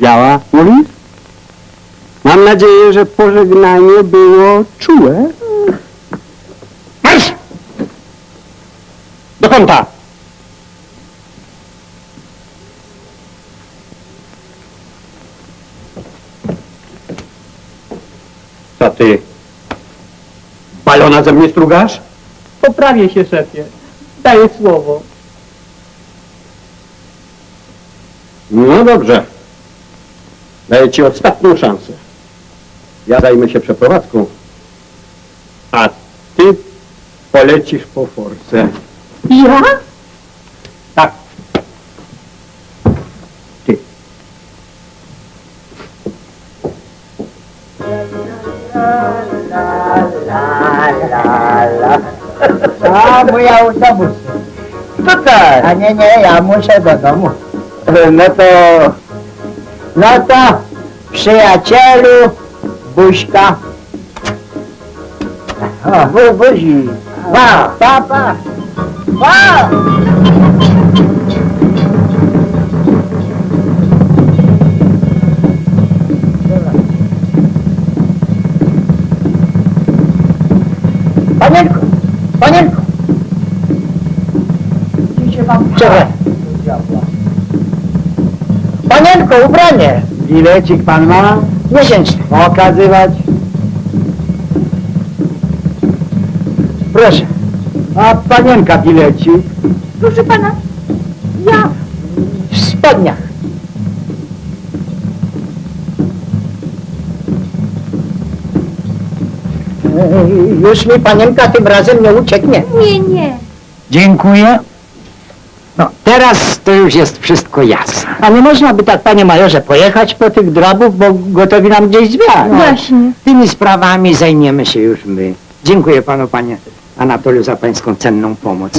Działa, mówisz? Mam nadzieję, że pożegnanie było czułe. Marsz! Do kąta! Co ty? Balona ze mnie strugasz? Poprawię się, szefie. Daję słowo. No dobrze. Daję ci ostatnią szansę. Ja zajmę się przeprowadzką, a ty polecisz po force. Ja? Tak. Ty. A, mój autobus. Tutaj. A nie, nie, ja muszę do domu. No to No to, przyjacielu, buźka. O, bu, buzi. Pa, pa, pa. Pa! Panienko, panienko. Czekaj. Panienko, ubranie. bilecik pan ma Miesięczny. okazywać. Proszę. A panienka bilecik. Proszę pana, ja. W spodniach. Już mi panienka tym razem nie ucieknie. Nie, nie. Dziękuję. No, teraz to już jest wszystko jasne. A nie można by tak, panie majorze, pojechać po tych drabów, bo gotowi nam gdzieś zwiać. Właśnie. Tymi sprawami zajmiemy się już my. Dziękuję panu, panie Anatoliu, za pańską cenną pomoc.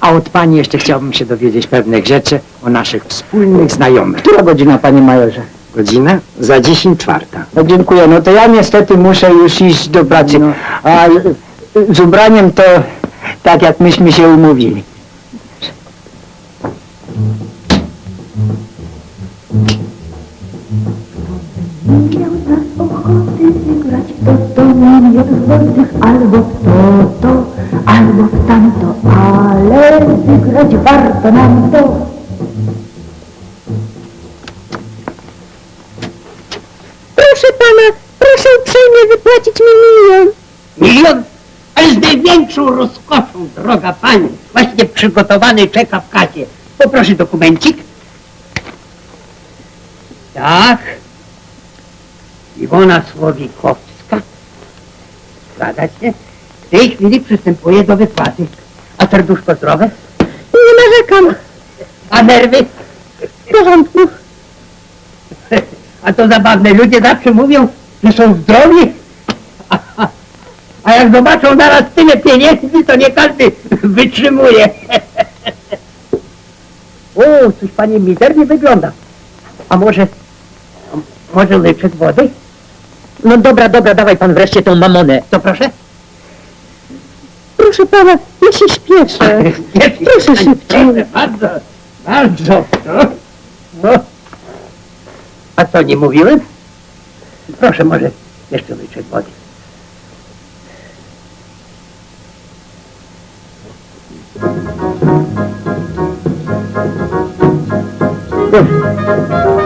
A od pani jeszcze chciałbym się dowiedzieć pewnych rzeczy o naszych wspólnych znajomych. Która godzina, panie majorze? Godzina za 10 czwarta. No dziękuję, no to ja niestety muszę już iść do pracy. No. A y, z ubraniem to tak jak myśmy się umówili. Złotych albo w to, to, albo w tamto, ale wygrać warto nam to. Proszę pana, proszę uprzejmie wypłacić mi milion. Milion? Ale z największą rozkoszą, droga pani. Właśnie przygotowany czeka w kasie. Poproszę dokumencik. Tak. Iwona Słowikowska. Zgadza się. W tej chwili przystępuję do wypłaty. A serduszko zdrowe? Nie narzekam, A nerwy? w porządku. A to zabawne. Ludzie zawsze mówią, że są zdrowi. A, a, a jak zobaczą naraz tyle pieniędzy, to nie każdy wytrzymuje. O, coś pani mizernie wygląda. A może, może łyczek wody? No dobra, dobra, dawaj pan wreszcie tą mamonę. To proszę. Proszę pana, ja się śpieszę. Proszę szybciej. Bardzo, bardzo. No. No. A co, nie mówiłem? Proszę, może jeszcze łyczek wody. Proszę.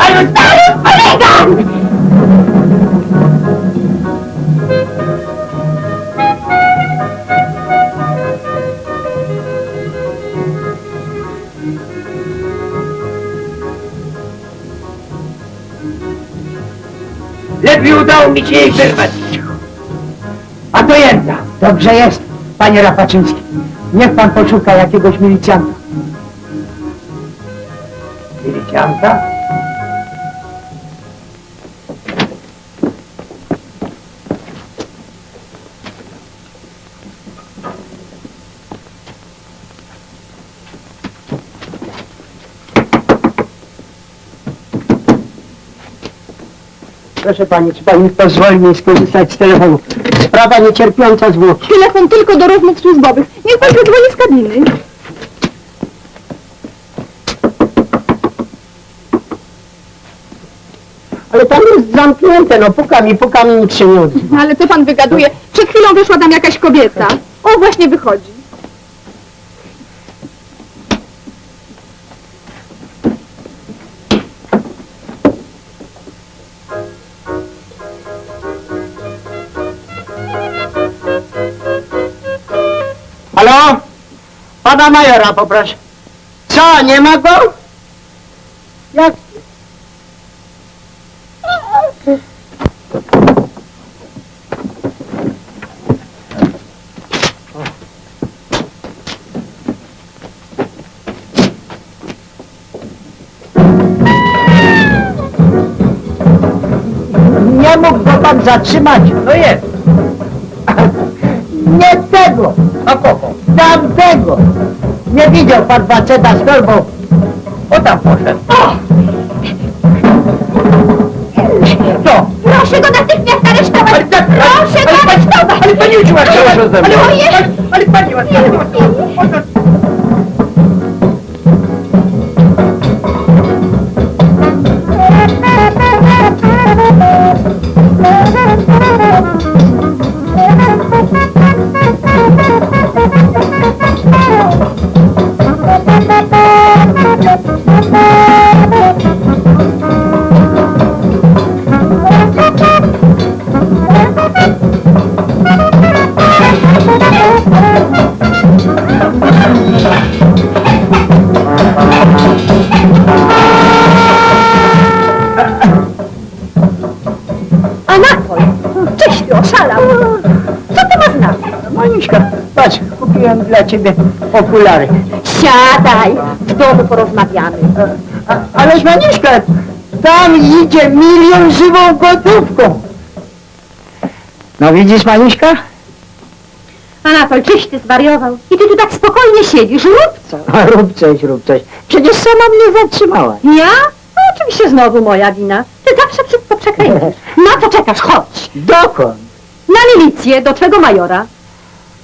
아이고, 아이고, 아이고, Lepiej udało mi się jej wyrwać. A to jedna. Dobrze jest, panie Rapaczyński. Niech pan poszuka jakiegoś milicjanta. Milicjanta? Proszę pani, czy pani pozwoli mi skorzystać z telefonu? Sprawa niecierpiąca zwłoki. Telefon tylko do rozmów służbowych. Niech pan zadzwoni z kabiny. Ale tam jest zamknięte, no pukam i pukam i nikt się nie odzywa. Ale co pan wygaduje? Przed chwilą wyszła tam jakaś kobieta. O, właśnie wychodzi. Pana majora poproszę. Co, nie ma go? Jak? Nie mógł go pan zatrzymać. No jest. Nie tego, A kogo? tamtego. Nie widział pan faceta z torbą. O tam poszedł. Co? Proszę go natychmiast aresztować! Ale Proszę go ale pani, aresztować! ale pani uczyła się. Ale, ale, ale pani! Oszalał! Co to ma znaczyć? Maniuszka, patrz, kupiłem dla ciebie okulary. Siadaj! W domu porozmawiamy. A, ale Maniuszka, tam idzie milion żywą gotówką. No widzisz, Maniuszka? Anatol, czyś ty zwariował? I ty tu tak spokojnie siedzisz, rób co? A, rób coś, rób coś. Przecież sama mnie zatrzymałaś. Ja? No, oczywiście znowu moja wina. Ty zawsze wszystko przekręcisz. Na co czekasz? Chodź! Dokąd? Na milicję, do twego majora.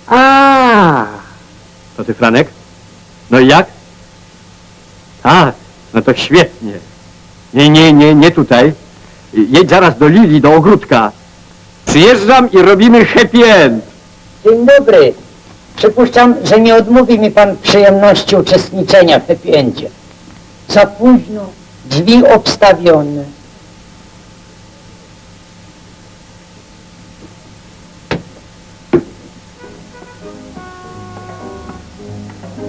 A, To ty, Franek? No i jak? Tak, no to świetnie. Nie, nie, nie, nie tutaj. Jedź zaraz do Lili, do ogródka. Przyjeżdżam i robimy happy end. Dzień dobry. Przypuszczam, że nie odmówi mi pan przyjemności uczestniczenia w happy endzie. Za późno, drzwi obstawione.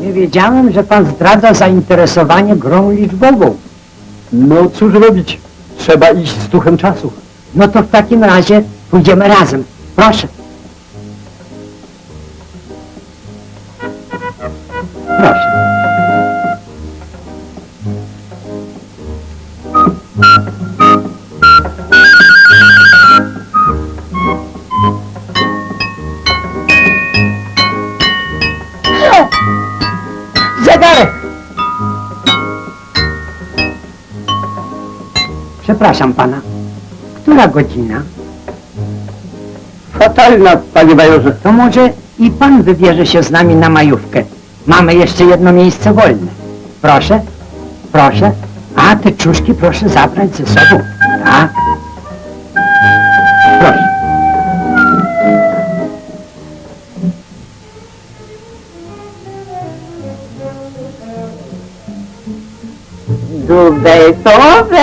Nie wiedziałem, że pan zdradza zainteresowanie grą liczbową. No cóż robić? Trzeba iść z duchem czasu. No to w takim razie pójdziemy razem. Proszę. Proszę. Przepraszam pana. Która godzina? Fatalna, panie majorze. To może i pan wybierze się z nami na majówkę. Mamy jeszcze jedno miejsce wolne. Proszę, proszę. A te czuszki proszę zabrać ze sobą. Tak. Proszę. dubetowe. Tak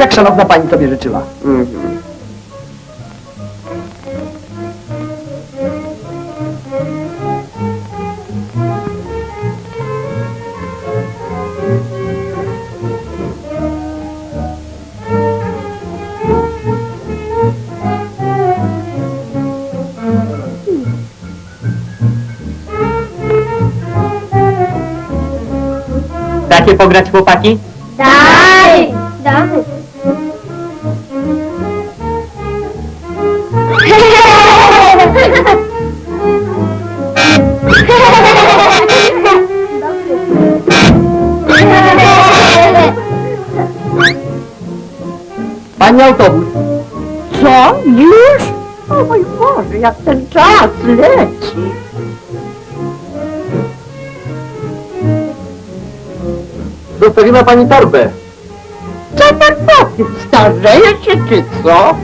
jak szanowna pani tobie życzyła. Mhm. Dacie pograć chłopaki? Tak! Daj! Damy. Zostawimy pani torbę. Co pan powie? Starzeje się czy co?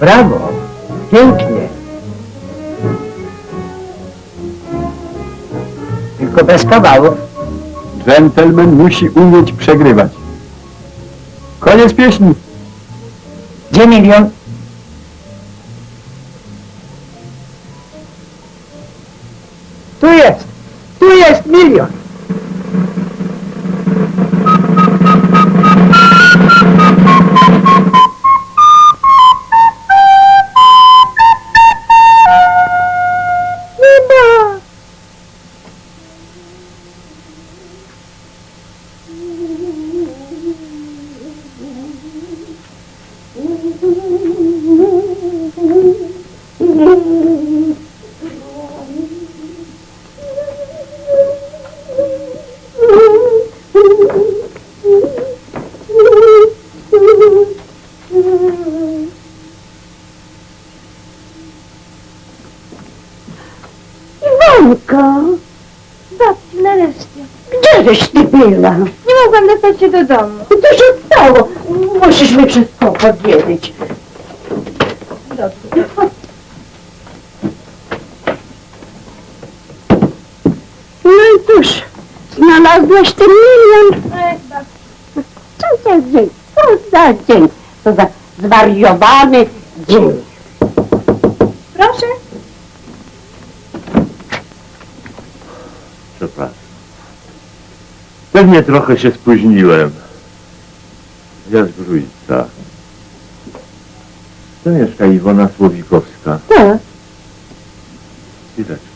Brawo. Pięknie. Tylko bez kawałów. Dżentelmen musi umieć przegrywać. Koniec pieśni. Gdzie milion? Gdzieżeś ty była? Nie mogłam dostać się do domu. Co się stało? Musisz mi wszystko powiedzieć. No i cóż, znalazłaś ten milion. Co za dzień, co za dzień, co za zwariowany dzień. Proszę. Przepraszam. Pewnie trochę się spóźniłem. Ja z Grójca. Tu mieszka Iwona Słowikowska. Tak. Chwileczkę.